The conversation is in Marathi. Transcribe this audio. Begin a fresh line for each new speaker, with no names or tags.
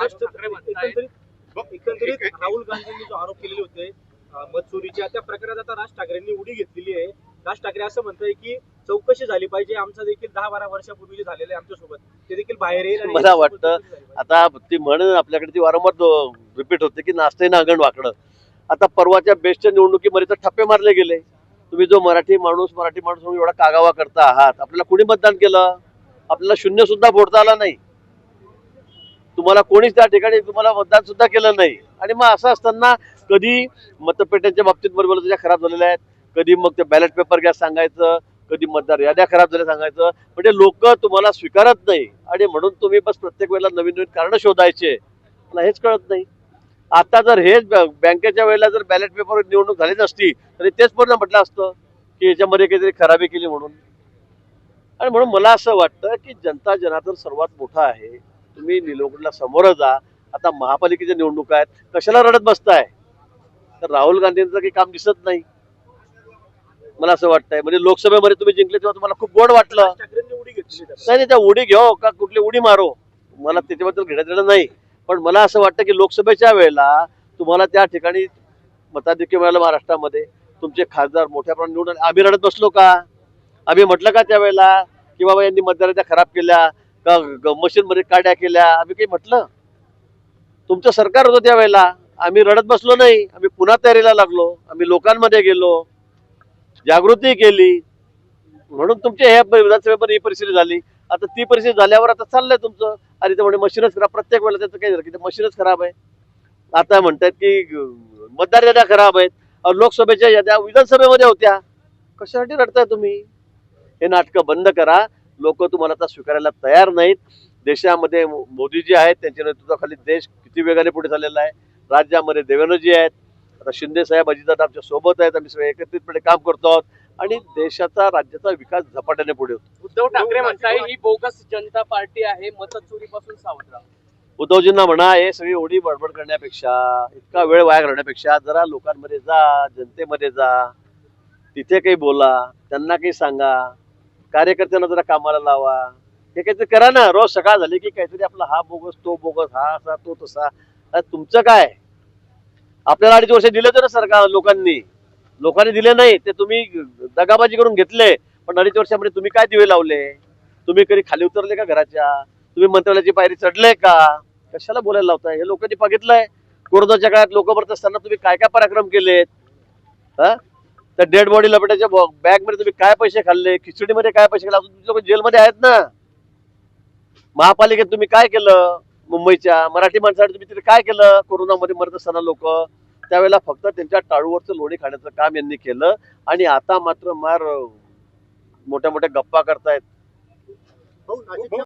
राज ठाकरे म्हणतायत.
एकंदरीत राहुल गांधींनी जो आरोप केलेले होते अं, मत चोरीच्या त्या प्रकरणात आता राज ठाकरेंनी उडी घेतलेली आहे. राज ठाकरे असं म्हणतोय की चौकशी झाली पाहिजे. आमचं देखील दहा बारा वर्षापूर्वी जे झालेलं आहे आमच्यासोबत ते देखील बाहेर येईल
मला वाटतं. आता ती म्हण आपल्याकडे ती वारंवार रिपीट होते की नाचते ना अंगण वाकडं. आता परवाच्या बेस्टच्या निवडणुकीमध्ये तर ठप्पे मारले गेले. तुम्ही जो मराठी माणूस मराठी माणूस म्हणून एवढा कागावा करता आहात आपल्याला कोणी मतदान केलं? आपल्याला शून्य सुद्धा फोडता आला नाही. तुम्हाला कोणीच त्या ठिकाणी तुम्हाला मतदान सुद्धा केलं नाही. आणि मग असं असताना कधी मतपेट्यांच्या बाबतीत बरोबर त्याच्या खराब झालेल्या आहेत कधी मग ते बॅलेट पेपर घ्या सांगायचं कधी मतदार याद्या खराब झाल्या सांगायचं. म्हणजे लोक तुम्हाला स्वीकारत नाही. आणि म्हणून तुम्ही बस प्रत्येक वेळेला नवीन नवीन कारण शोधायचे. मला हेच कळत नाही. आता जर हेच बँकेच्या वेळेला जर बॅलेट पेपर निवडणूक झाली नसती तरी तेच पूर्ण म्हटलं असतं की याच्यामध्ये काहीतरी खराबी केली म्हणून. आणि म्हणून मला असं वाटतं की जनता जनार्दन सर्वात मोठा आहे. तुम्ही निलंगणला समोर जा. आता महापालिकेच्या निवडणुका आहेत. कशाला रडत बसताय? तर राहुल गांधींचं काही काम दिसत नाही. मला असं वाटतंय. म्हणजे लोकसभेमध्ये तुम्ही जिंकले तेव्हा तुम्हाला खूप गोड वाटलं.
उडी
नाही नाही त्या उडी घेऊ हो, का कुठली उडी मारो. मला त्याच्याबद्दल घेण्यात येणं नाही. पण मला असं वाटतं की लोकसभेच्या वेळेला तुम्हाला त्या ठिकाणी मताधिक्य मिळालं महाराष्ट्रामध्ये. तुमचे खासदार मोठ्या प्रमाणात निवडून आम्ही रडत बसलो का? आम्ही म्हटलं का त्यावेळेला की बाबा यांनी मतदाराच्या खराब केल्या? का मशीनमध्ये काड्या केल्या. आम्ही काही म्हटलं? तुमचं सरकार होतं त्यावेळेला. आम्ही रडत बसलो नाही. आम्ही पुन्हा तयारीला लागलो. आम्ही लोकांमध्ये गेलो. जागृती केली. म्हणून तुमच्या ह्या विधानसभेमध्ये ही परिस्थिती झाली. आता ती परिस्थिती झाल्यावर आता चाललंय तुमचं. अरे ते म्हणजे मशीनच खराब. प्रत्येक वेळेला त्याचं काय झालं की ते मशीनच खराब आहे. आता म्हणतात की मतदार याद्या खराब आहेत. लोकसभेच्या याद्या विधानसभेमध्ये होत्या. कशासाठी रडताय तुम्ही? हे नाटकं बंद करा. लोक तुम्हाला आता स्वीकारायला तयार नाहीत. देशामध्ये मोदीजी आहेत त्यांच्या नेतृत्वाखाली देश किती वेगाने पुढे झालेला आहे. राज्यामध्ये देवेंद्रजी आहेत. आता शिंदे साहेब अजितदादा आमच्यासोबत आहेत. आम्ही सगळे एकत्रितपणे काम करतो आहोत. आणि देशाचा राज्याचा विकास झपाट्याने पुढे होतो.
उद्धव ठाकरे म्हणताय ही बोगस जनता पार्टी आहे. मतचोरीपासून सावध राहा.
उद्धवजींना म्हणा हे सगळी ओढी बडबड करण्यापेक्षा इतका वेळ वाया घालण्यापेक्षा जरा लोकांमध्ये जा जनतेमध्ये जा. तिथे काही बोला त्यांना काही सांगा. कार्यकर्त्यांना जरा कामाला लावा. हे काहीतरी करा ना. रोज सकाळ झाली की काहीतरी आपला हा बोगस तो बोगस हा असा तो तसा. अरे तुमचं काय? आपल्याला अडीच वर्ष दिले तर ना सरकार लोकांनी. लोकांनी दिले नाही. ते तुम्ही दगाबाजी करून घेतले. पण अडीच वर्षामध्ये तुम्ही काय दिवे लावले? तुम्ही कधी खाली उतरले का घराच्या? तुम्ही मंत्रालयाची पायरी चढले का? कशाला बोलायला लावताय? हे लोकांनी बघितलंय. कोरोनाच्या काळात लोक भरत असताना तुम्ही काय काय पराक्रम केलेत? हा? त्या डेड बॉडी लपेटाच्या बॅगमध्ये तुम्ही काय पैसे खाल्ले? खिचडीमध्ये काय पैसे खाल्ले? अजून लोक जेलमध्ये आहेत ना. महापालिकेत तुम्ही काय केलं? मुंबईच्या मराठी माणसासाठी तुम्ही तिथे काय केलं? कोरोनामध्ये मरत असताना लोक. त्यावेळेला फक्त त्यांच्या टाळूवरचं लोणी खाण्याचं काम यांनी केलं. आणि आता मात्र मार मोठ्या मोठ्या गप्पा करतायत.